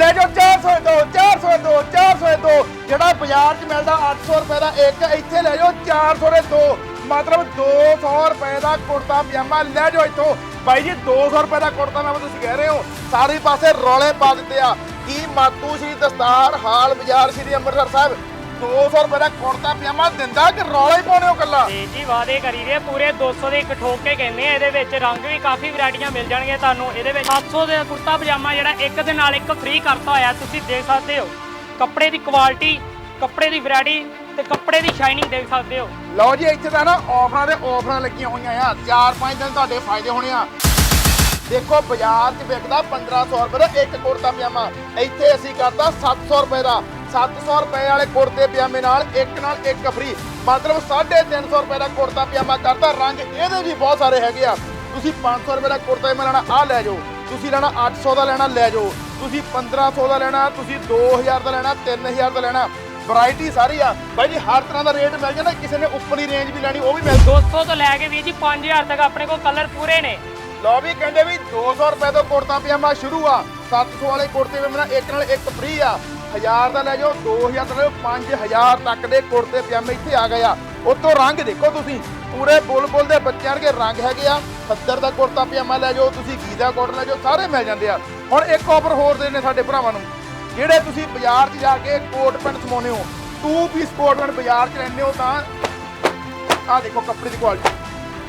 ਲੈ ਜਾਓ 400 ਦੋ 400 ਦੋ 400 ਦੋ। ਜਿਹੜਾ ਬਾਜ਼ਾਰ 'ਚ ਮਿਲਦਾ 800 ਰੁਪਏ ਦਾ ਇੱਕ, ਇੱਥੇ ਲੈ ਜਾਓ 400 ਦੇ ਦੋ। ਮਤਲਬ 200 ਰੁਪਏ ਦਾ ਕੁੜਤਾ, ਪਜਾਮਾ ਲੈ ਜਾਓ ਇੱਥੋਂ। ਬਾਈ ਜੀ 200 ਰੁਪਏ ਦਾ ਕੁੜਤਾ ਪਜਾਮਾ ਤੁਸੀਂ ਕਹਿ ਰਹੇ ਹੋ। ਸਾਰੇ ਪਾਸੇ ਰੌਲੇ ਪਾ ਦਿੱਤੇ ਆ। ਕੀ ਮਾਤੂ ਸ਼੍ਰੀ ਦਸਤਾਰ ਹਾਲ ਬਾਜ਼ਾਰ ਸ਼੍ਰੀ ਅੰਮ੍ਰਿਤਸਰ ਸਾਹਿਬ 200 ਰੁਪਏ ਦਾ ਕੁੜਤਾ ਪਜਾਮਾ ਦਿੰਦਾ ਕਿ ਰੌਲਾ ਹੀ ਪਾਉਣੇ ਹੋ ਕੱਲਾ ਤੇ ਜੀ ਵਾਅਦੇ ਕਰੀ ਦੇ ਪੂਰੇ 200 ਦੇ ਇੱਕ ਠੋਕ ਕੇ ਕਹਿੰਦੇ ਆ ਇਹਦੇ ਵਿੱਚ ਰੰਗ ਵੀ ਕਾਫੀ ਵੈਰਾਈਟੀਆਂ ਮਿਲ ਜਾਣਗੀਆਂ ਤੁਹਾਨੂੰ। ਇਹਦੇ ਵਿੱਚ 700 ਦੇ ਕੁੜਤਾ ਪਜਾਮਾ ਜਿਹੜਾ ਇੱਕ ਦੇ ਨਾਲ ਇੱਕ ਫ੍ਰੀ ਕਰਤਾ ਹੋਇਆ ਤੁਸੀਂ ਦੇਖ ਸਕਦੇ ਹੋ। ਕੱਪੜੇ ਦੀ ਕੁਆਲਿਟੀ ਕੱਪੜੇ ਦੀ ਵੈਰਾਈਟੀ ਤੇ ਕੱਪੜੇ ਦੀ ਸ਼ਾਈਨਿੰਗ ਦੇਖ ਸਕਦੇ ਹੋ। ਲਓ ਜੀ ਇੱਥੇ ਤਾਂ ਨਾ ਆਫਰਾਂ ਦੇ ਆਫਰਾਂ ਲੱਗੀਆਂ ਹੋਈਆਂ ਆ। 4-5 ਦਿਨ ਤੁਹਾਡੇ ਫਾਇਦੇ ਹੋਣੇ ਆ। ਦੇਖੋ ਬਾਜ਼ਾਰ 'ਚ ਵਿਕਦਾ 1500 ਰੁਪਏ ਦਾ ਇੱਕ ਕੁੜਤਾ ਪਜਾਮਾ। ਇੱਥੇ ਅਸੀਂ ਕਰਦਾ 700 ਰੁਪਏ ਦਾ। 700 ਰੁਪਏ ਵਾਲੇ ਕੁੜਤੇ ਪਜਾਮੇ ਨਾਲ ਇੱਕ ਨਾਲ ਇੱਕ ਫ੍ਰੀ ਮਤਲਬ 350 ਰੁਪਏ ਦਾ ਕੁੜਤਾ ਪਜਾਮਾ ਕਰਦਾ ਰੰਗ ਇਹਦੇ ਵੀ ਬਹੁਤ ਸਾਰੇ ਹੈਗੇ ਆ। ਤੁਸੀਂ 500 ਰੁਪਏ ਦਾ ਕੁੜਤਾ ਪਜਾਮਾ ਲੈਣਾ ਆ ਲੈ ਜਾਓ। ਤੁਸੀਂ ਲੈਣਾ 800 ਦਾ ਲੈਣਾ ਲੈ ਜਾਓ। ਤੁਸੀਂ 1500 ਦਾ ਲੈਣਾ ਤੁਸੀਂ 2000 ਦਾ ਲੈਣਾ 3000 ਦਾ ਲੈਣਾ। ਵੈਰਾਈਟੀ ਸਾਰੀ ਆ। ਬਾਈ ਜੀ ਹਰ ਤਰ੍ਹਾਂ ਦਾ ਰੇਟ ਮਿਲ ਜਾਂਦਾ ਕਿਸੇ ਨੇ ਉੱਪਰਲੀ ਰੇਂਜ ਵੀ ਲੈਣੀ ਉਹ ਵੀ ਮਿਲ 200 ਤੋਂ ਲੈ ਕੇ ਵੀ ਜੀ 5000 ਤੱਕ ਆਪਣੇ ਕੋਲ ਕਲਰ ਪੂਰੇ ਨੇ। ਲਓ ਵੀ ਕਹਿੰਦੇ ਵੀ 200 ਰੁਪਏ ਤੋਂ ਕੁੜਤਾ ਪਜਾਮਾ ਸ਼ੁਰੂ ਆ। 700 ਵਾਲੇ ਕੁੜਤੇ ਪਜਾਮੇ ਨਾਲ ਇੱਕ ਨਾਲ ਇੱਕ ਫ੍ਰੀ ਆ। 1000 ਦਾ ਲੈ ਜਾਓ 2000 ਦਾ ਲੈ ਜਾਓ 5000 ਤੱਕ ਦੇ ਕੁੜਤੇ, ਪਜਾਮੇ ਇੱਥੇ ਆ ਗਏ ਆ। ਉਤੋਂ ਰੰਗ ਦੇਖੋ ਤੁਸੀਂ। ਪੂਰੇ ਬੁਲਬੁਲ ਦੇ ਬੱਚਿਆਂ ਦੇ ਰੰਗ ਹੈਗੇ ਆ। ਖੱਦਰ ਦਾ ਕੁੜਤਾ, ਪਜਾਮਾ ਲੈ ਜਾਓ, ਤੁਸੀਂ ਗੀਜ਼ਾ ਕੋਟ ਲੈ ਜਾਓ, ਸਾਰੇ ਮਿਲ ਜਾਂਦੇ ਆ। ਹੁਣ ਇੱਕ ਆਫਰ ਹੋਰ ਦੇ ਨੇ ਸਾਡੇ ਭਰਾਵਾਂ ਨੂੰ। ਜਿਹੜੇ ਤੁਸੀਂ ਬਾਜ਼ਾਰ 'ਚ ਜਾ ਕੇ ਕੋਟ ਪੈਂਟ ਸਮਾਉਂਦੇ ਹੋ ਟੂ ਪੀਸ ਕੋਟ ਪੈਂਟ ਬਾਜ਼ਾਰ 'ਚ ਲੈਂਦੇ ਹੋ ਤਾਂ ਆਹ ਦੇਖੋ ਕੱਪੜੇ ਦੀ ਕੁਆਲਿਟੀ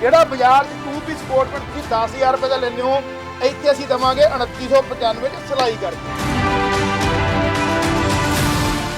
ਜਿਹੜਾ ਬਾਜ਼ਾਰ 'ਚ ਟੂ ਪੀਸ ਕੋਟ ਪੈਂਟ ਤੁਸੀਂ 10000 ਰੁਪਏ ਦਾ ਲੈਂਦੇ ਹੋ, ਇੱਥੇ ਅਸੀਂ ਦਵਾਂਗੇ 2995 'ਚ ਸਿਲਾਈ ਕਰਕੇ।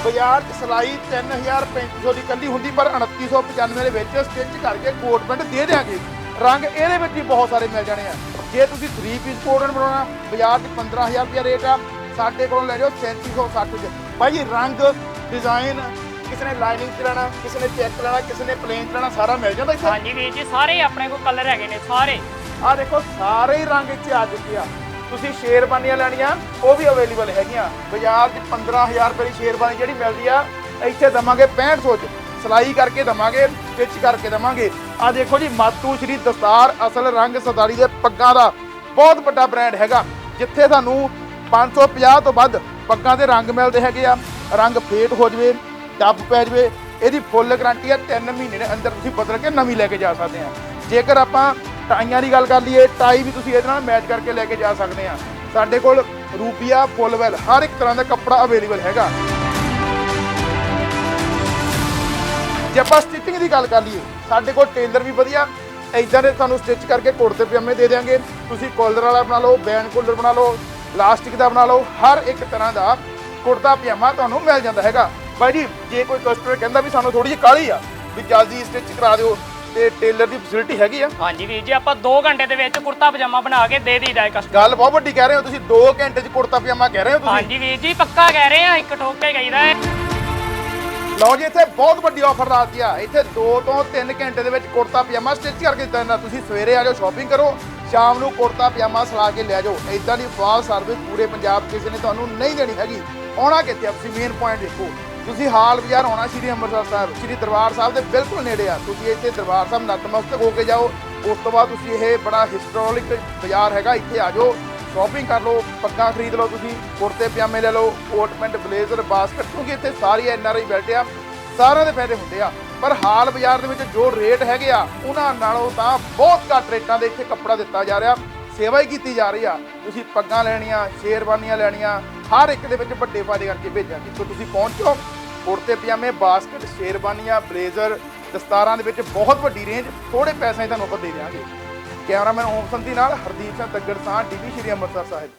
ਬਾਜ਼ਾਰ 'ਚ ਸਿਲਾਈ 3500 ਦੀ ਕੱਲੀ ਹੁੰਦੀ ਪਰ 2995 ਦੇ ਵਿੱਚ ਸਟਿਚ ਕਰਕੇ ਕੋਟ ਪੈਂਟ ਦੇ ਦਿਆਂਗੇ। ਰੰਗ ਇਹਦੇ ਵਿੱਚ ਵੀ ਬਹੁਤ ਸਾਰੇ ਮਿਲ ਜਾਣੇ ਆ। ਜੇ ਤੁਸੀਂ 3 ਪੀਸ ਕੋਟ ਪੈਂਟ ਬਣਾਉਣਾ ਬਾਜ਼ਾਰ 'ਚ 15000 ਰੁਪਏ ਰੇਟ ਆ। ਸਾਡੇ ਕੋਲੋਂ ਲੈ ਜਾਓ 3760 'ਚ। ਭਾਈ ਰੰਗ ਡਿਜ਼ਾਈਨ ਕਿਸੇ ਨੇ ਲਾਈਨਿੰਗ ਚ ਲੈਣਾ ਕਿਸੇ ਨੇ ਚੈੱਕ ਲੈਣਾ ਕਿਸੇ ਨੇ ਪਲੇਨ ਚ ਲੈਣਾ ਸਾਰਾ ਮਿਲ ਜਾਂਦਾ ਇੱਥੇ। ਹਾਂਜੀ ਵੀਰ ਜੀ ਸਾਰੇ ਆਪਣੇ ਕੋਲ ਕਲਰ ਹੈਗੇ ਨੇ ਸਾਰੇ। ਆ ਦੇਖੋ ਸਾਰੇ ਹੀ ਰੰਗ ਇੱਥੇ ਆ ਚੁੱਕੇ ਆ। ਤੁਸੀਂ ਸ਼ੇਰਬਾਨੀਆਂ ਲੈਣੀਆਂ, ਉਹ ਵੀ ਅਵੇਲੇਬਲ ਹੈਗੀਆਂ। ਬਾਜ਼ਾਰ 'ਚ 15000 ਰੁਪਏ ਦੀ ਸ਼ੇਰਬਾਨੀ ਜਿਹੜੀ ਮਿਲਦੀ ਆ, ਇੱਥੇ ਦਵਾਂਗੇ 6500 'ਚ। ਸਲਾਈ ਕਰਕੇ ਦਵਾਂਗੇ, ਸਟਿਚ ਕਰਕੇ ਦਵਾਂਗੇ। ਆ ਦੇਖੋ ਜੀ, ਮਾਤੂ ਸ਼੍ਰੀ ਦਸਤਾਰ ਅਸਲ ਰੰਗ ਸਰਦਾਰੀ ਦੇ ਪੱਗਾਂ ਦਾ। ਬਹੁਤ ਵੱਡਾ ਬ੍ਰਾਂਡ ਹੈਗਾ, ਜਿੱਥੇ ਤੁਹਾਨੂੰ 550 ਤੋਂ ਵੱਧ ਪੱਗਾਂ ਦੇ ਰੰਗ ਮਿਲਦੇ ਹੈਗੇ ਆ। ਰੰਗ ਫੇਟ ਹੋ ਜਵੇ ਡੱਬ ਪੈ ਜਵੇ, ਇਹਦੀ ਫੁੱਲ ਗਾਰੰਟੀ ਆ 3 ਮਹੀਨੇ ਦੇ ਅੰਦਰ ਤੁਸੀਂ ਬਦਲ ਕੇ ਨਵੀਂ ਲੈ ਕੇ ਜਾ ਸਕਦੇ ਆ। ਜੇਕਰ ਆਪਾਂ ਟਾਈਆਂ ਦੀ ਗੱਲ ਕਰ ਲਈਏ, ਟਾਈ ਵੀ ਤੁਸੀਂ ਇਹਦੇ ਨਾਲ ਮੈਚ ਕਰਕੇ ਲੈ ਕੇ ਜਾ ਸਕਦੇ ਆ। ਸਾਡੇ ਕੋਲ ਰੂਪੀਆ ਫੁੱਲ ਵੈਲ ਹਰ ਇੱਕ ਤਰ੍ਹਾਂ ਦਾ ਕੱਪੜਾ ਅਵੇਲੇਬਲ ਹੈਗਾ। ਜੇ ਆਪਾਂ ਸਟਿਚਿੰਗ ਦੀ ਗੱਲ ਕਰ ਲਈਏ, ਸਾਡੇ ਕੋਲ ਟੇਲਰ ਵੀ ਵਧੀਆ ਇਦਾਂ ਦੇ ਤੁਹਾਨੂੰ ਸਟਿਚ ਕਰਕੇ ਕੁੜਤੇ ਪਜਾਮੇ ਦੇ ਦਿਆਂਗੇ। ਤੁਸੀਂ ਕਾਲਰ ਵਾਲਾ ਬਣਾ ਲਓ ਬੈਂਡ ਕੋਲਰ ਬਣਾ ਲਓ ਲਾਸਟਿਕ ਦਾ ਬਣਾ ਲਓ, ਹਰ ਇੱਕ ਤਰ੍ਹਾਂ ਦਾ ਕੁੜਤਾ ਪਜਾਮਾ ਤੁਹਾਨੂੰ ਮਿਲ ਜਾਂਦਾ ਹੈਗਾ। ਬਾਈ ਜੀ, ਜੇ ਕੋਈ ਕਸਟਮਰ ਕਹਿੰਦਾ ਵੀ ਸਾਨੂੰ ਥੋੜੀ ਜਿਹੀ ਕਾਹਲੀ ਆ, ਵੀ ਜਲਦੀ ਸਟਿਚ ਕਰਾ ਦਿਓ ਤੇ ਟੇਲਰ ਦੀ ਫੈਸਿਲਿਟੀ ਹੈਗੀ ਆ? ਹਾਂਜੀ ਵੀਰ ਜੀ ਆਪਾਂ 2 ਘੰਟੇ ਦੇ ਵਿੱਚ ਕੁੜਤਾ ਪਜਾਮਾ ਬਣਾ ਕੇ ਦੇ ਦਈਦਾ ਹੈ ਕਸਟਮਰ ਗੱਲ ਬਹੁਤ ਵੱਡੀ ਕਹਿ ਰਹੇ ਹੋ ਤੁਸੀਂ 2 ਘੰਟੇ 'ਚ ਕੁੜਤਾ ਪਜਾਮਾ ਕਹਿ ਰਹੇ ਹੋ ਤੁਸੀਂ? ਹਾਂਜੀ ਵੀਰ ਜੀ ਪੱਕਾ ਕਹਿ ਰਹੇ ਆ ਇੱਕ ਠੋਕ ਕੇ ਹੈ। ਲਓ ਜੀ ਇੱਥੇ ਬਹੁਤ ਵੱਡੀ ਆਫਰ ਲਾਤੀ ਆ। ਇੱਥੇ 2 ਤੋਂ 3 ਘੰਟੇ ਦੇ ਵਿੱਚ ਕੁੜਤਾ ਪਜਾਮਾ ਸਟਿਚ ਕਰਕੇ ਦਿੱਤਾ ਜਾਂਦਾ। ਤੁਸੀਂ ਸਵੇਰੇ ਆ ਜਾਓ ਸ਼ਾਪਿੰਗ ਕਰੋ ਸ਼ਾਮ ਨੂੰ ਕੁੜਤਾ ਪਜਾਮਾ ਸਲਾ ਕੇ ਲੈ ਜਾਓ। ਇਦਾਂ ਦੀ ਫਾਸਟ ਸਰਵਿਸ ਪੂਰੇ ਪੰਜਾਬ ਕਿਸੇ ਨੇ ਤੁਹਾਨੂੰ ਨਹੀਂ ਦੇਣੀ ਹੈਗੀ। ਆਉਣਾ ਕਿੱਥੇ ਆ? ਤੁਸੀਂ ਮੇਨ ਪੁਆਇੰਟ ਦੇਖੋ। ਤੁਸੀਂ ਹਾਲ ਬਾਜ਼ਾਰ ਆਉਣਾ ਸ਼੍ਰੀ ਅੰਮ੍ਰਿਤਸਰ ਸਾਹਿਬ, ਸ਼੍ਰੀ ਦਰਬਾਰ ਸਾਹਿਬ ਦੇ ਬਿਲਕੁਲ ਨੇੜੇ ਆ। ਤੁਸੀਂ ਇੱਥੇ ਦਰਬਾਰ ਸਾਹਿਬ ਨਤਮਸਤਕ ਹੋ ਕੇ ਜਾਓ। ਉਸ ਤੋਂ ਬਾਅਦ ਤੁਸੀਂ ਇਹ ਬੜਾ ਹਿਸਟੋਰਿਕ ਬਾਜ਼ਾਰ ਹੈਗਾ, ਇੱਥੇ ਆ ਜਾਓ। ਸ਼ਾਪਿੰਗ ਕਰ ਲਓ, ਪੱਗਾਂ ਖਰੀਦ ਲਓ ਤੁਸੀਂ, ਕੁੜਤੇ, ਪਜਾਮੇ ਲੈ ਲਓ, ਕੋਟ, ਪੈਂਟ, ਬਲੇਜ਼ਰ, ਬਾਸਕਟ, ਕਿਉਂਕਿ ਇੱਥੇ ਸਾਰੀ ਐਨ ਆਰ ਆਈ ਬੈਠੇ ਆ, ਸਾਰਿਆਂ ਦੇ ਫਾਇਦੇ ਹੁੰਦੇ ਆ। ਪਰ ਹਾਲ ਬਾਜ਼ਾਰ ਦੇ ਵਿੱਚ ਜੋ ਰੇਟ ਹੈਗੇ ਆ, ਉਹਨਾਂ ਨਾਲੋਂ ਤਾਂ ਬਹੁਤ ਘੱਟ ਰੇਟਾਂ ਦੇ ਇੱਥੇ ਕੱਪੜਾ ਦਿੱਤਾ ਜਾ ਰਿਹਾ, ਸੇਵਾ ਹੀ ਕੀਤੀ ਜਾ ਰਹੀ ਆ। ਤੁਸੀਂ ਪੱਗਾਂ ਲੈਣੀਆਂ, ਸ਼ੇਰਵਾਨੀਆਂ ਲੈਣੀਆਂ, ਹਰ ਇੱਕ ਦੇ ਵਿੱਚ ਵੱਡੇ ਫਾਇਦੇ ਕਰਕੇ ਭੇਜਾਂਗੇ ਸੋ ਤੁਸੀਂ ਪਹੁੰਚੋ ਕੁੜਤੇ ਪਜਾਮੇ, ਬਾਸਕਟ, ਸ਼ੇਰਵਾਨੀਆਂ, ਬਲੇਜ਼ਰ, ਦਸਤਾਰਾਂ ਦੇ ਵਿੱਚ ਬਹੁਤ ਵੱਡੀ ਰੇਂਜ ਥੋੜੇ ਪੈਸਿਆਂ 'ਚ ਤੁਹਾਨੂੰ ਆਪਾਂ ਦੇ ਦਿਆਂਗੇ। ਕੈਮਰਾਮੈਨ ਓਮ ਸੰਧੀ ਨਾਲ ਹਰਦੀਪ ਸਿੰਘ ਤੱਗੜ ਸਾਹ ਟੀਵੀ ਸ਼੍ਰੀ ਅੰਮ੍ਰਿਤਸਰ ਸਾਹਿਬ।